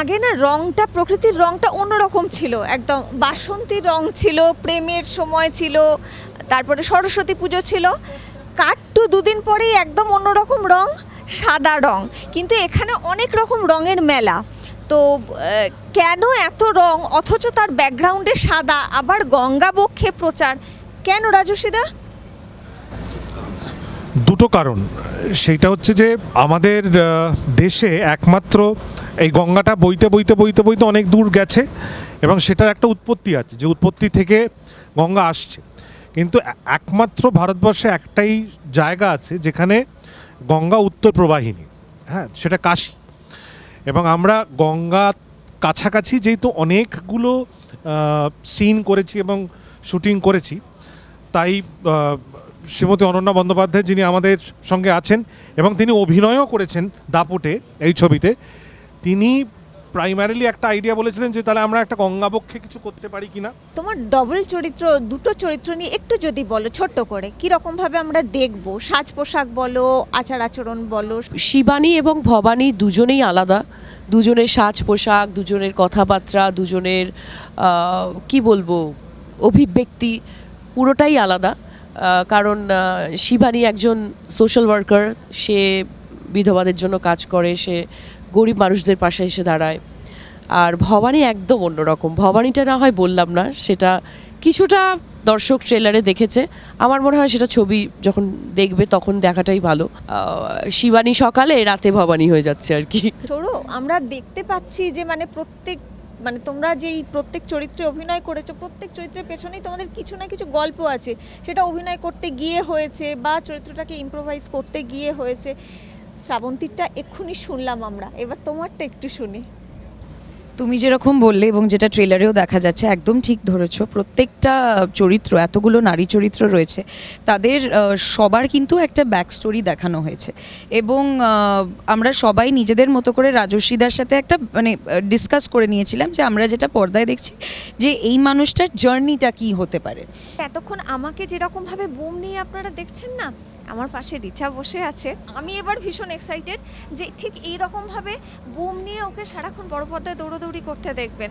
আগে না রংটা, প্রকৃতির রংটা অন্যরকম ছিল। একদম বাসন্তী রং ছিল, প্রেমের সময় ছিল, তারপরে সরস্বতী পুজো ছিল। কাট্টু দুদিন পরেই একদম অন্যরকম রং, সাদা রং। কিন্তু এখানে অনেক রকম রঙের মেলা। তো কেন এত রং? অথচ তার ব্যাকগ্রাউন্ডে সাদা, আবার গঙ্গাবক্ষে প্রচার। কেন রাজস্বীদা দুটো কারণ। সেইটা হচ্ছে যে আমাদের দেশে একমাত্র এই গঙ্গাটা বইতে বইতে বইতে বইতে অনেক দূর গেছে এবং সেটার একটা উৎপত্তি আছে, যে উৎপত্তি থেকে গঙ্গা আসছে। কিন্তু একমাত্র ভারতবর্ষে একটাই জায়গা আছে যেখানে গঙ্গা উত্তর প্রবাহিনী হ্যাঁ সেটা কাশী। এবং আমরা গঙ্গা কাছাকাছি যেহেতু অনেকগুলো সিন করেছি এবং শুটিং করেছি, তাই শ্রীমতী অনন্যা বন্দ্যোপাধ্যায় যিনি আমাদের সঙ্গে আছেন এবং তিনি অভিনয়ও করেছেন দাপটে এই ছবিতে তিনি প্রাইমারিলি একটা আইডিয়া বলেছিলেন যে তাহলে আমরা একটা গঙ্গাবক্ষে কিছু করতে পারি কিনা। তোমার ডবল চরিত্র দুটো চরিত্র নিয়ে একটু যদি বলো ছোট্ট করে কীরকম ভাবে আমরা দেখব? সাজ পোশাক বলো আচার আচরণ বলো। শিবানী এবং ভবানী দুজনেই আলাদা। দুজনের সাজ পোশাক দুজনের কথাবার্তা দুজনের কি বলব অভিব্যক্তি পুরোটাই আলাদা। কারণ শিবানী একজন সোশ্যাল ওয়ার্কার সে বিধবাদের জন্য কাজ করে সে গরিব মানুষদের পাশে এসে দাঁড়ায়। আর ভবানী একদম অন্যরকম। ভবানীটা না হয় বললাম না, সেটা কিছুটা দর্শক ট্রেলারে দেখেছে। আমার মনে হয় সেটা ছবি যখন দেখবে তখন দেখাটাই ভালো। শিবানী সকালে, রাতে ভবানী হয়ে যাচ্ছে আর কি। সরো আমরা দেখতে পাচ্ছি যে মানে প্রত্যেক মানে তোমরা যেই প্রত্যেক চরিত্রে অভিনয় করেছ, প্রত্যেক চরিত্রের পেছনেই তোমাদের কিছু না কিছু গল্প আছে। সেটা অভিনয় করতে গিয়ে হয়েছে বা চরিত্রটাকে ইম্প্রোভাইজ করতে গিয়ে হয়েছে। শ্রাবন্তীরটা এক্ষুনি শুনলাম আমরা। এবার তোমারটা একটু শুনি। তুমি যেরকম বললে এবং যেটা ট্রেলারেও দেখা যাচ্ছে একদম ঠিক ধরেছ। প্রত্যেকটা চরিত্র এতগুলো নারী চরিত্র রয়েছে তাদের সবার কিন্তু একটা ব্যাক স্টোরি দেখানো হয়েছে। এবং আমরা সবাই নিজেদের মতো করে রাজস্বীদার সাথে একটা মানে ডিসকাস করে নিয়েছিলাম যে আমরা যেটা পর্দায় দেখছি যে এই মানুষটার জার্নিটা কি হতে পারে। এতক্ষণ আমাকে যেরকমভাবে বুম নিয়ে আপনারা দেখছেন না আমার পাশে রিচা বসে আছে। আমি এবার ভীষণ এক্সাইটেড যে ঠিক এই রকম ভাবে বুম নিয়ে ওকে সারাক্ষণ বড় পর্দায় দৌড়োদৌড়ি করতে দেখবেন।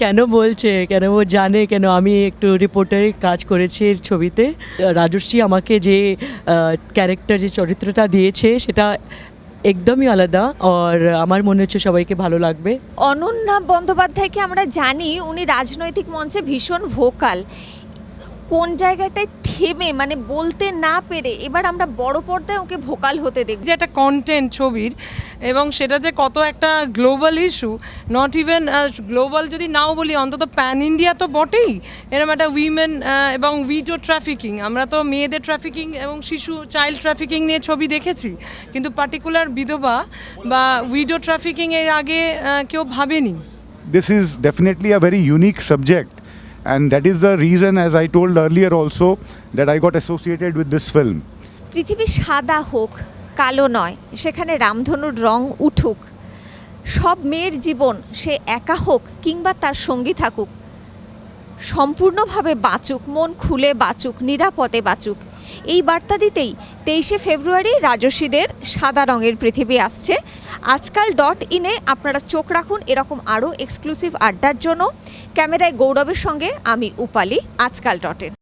কেন বলছে? কেন ও জানে? কেন আমি একটু রিপোর্টারের কাজ করেছি এর ছবিতে? রাজস্বী আমাকে যে ক্যারেক্টার যে চরিত্রটা দিয়েছে সেটা একদমই আলাদা আর আমার মনে হচ্ছে সবাইকে ভালো লাগবে। অনন্যা বন্দ্যোপাধ্যায়কে আমরা জানি উনি রাজনৈতিক মঞ্চে ভীষণ ভোকাল কোন জায়গাটায় থেমে মানে বলতে না পেরে এবার আমরা বড় পর্দায় ওকে ভোকাল হতে দেখব। যে একটা কন্টেন্ট ছবির এবং সেটা যে কত একটা global issue not even global যদি নাও বলি অন্তত প্যান ইন্ডিয়া তো বটেই। এরকম একটা উইমেন এবং উইডো ট্রাফিকিং আমরা তো মেয়েদের ট্রাফিকিং এবং শিশু চাইল্ড ট্রাফিকিং নিয়ে ছবি দেখেছি। কিন্তু পার্টিকুলার বিধবা বা উইডো ট্রাফিকিং এর আগে কেউ ভাবেনি। This is definitely a very unique subject. And that is the reason, as i told earlier also, that i got associated with this film. পৃথিবী সাদা হোক, কালো নয়, সেখানে রামধনুর রং উঠুক। সব মেয়ের জীবন সে একা হোক কিংবা তার সঙ্গী থাকুক। সম্পূর্ণভাবে বাঁচুক, মন খুলে বাঁচুক, নিরাপদে বাঁচুক। এই বার্তা দিতেই তেইশে ফেব্রুয়ারি রাজস্বীদের সাদা রঙের পৃথিবী আসছে। আজকাল ডট ইনে আপনারা চোখ রাখুন এরকম আরও এক্সক্লুসিভ আড্ডার জন্য। ক্যামেরায় গৌরবের সঙ্গে আমি উপালি, আজকাল ডট ইন।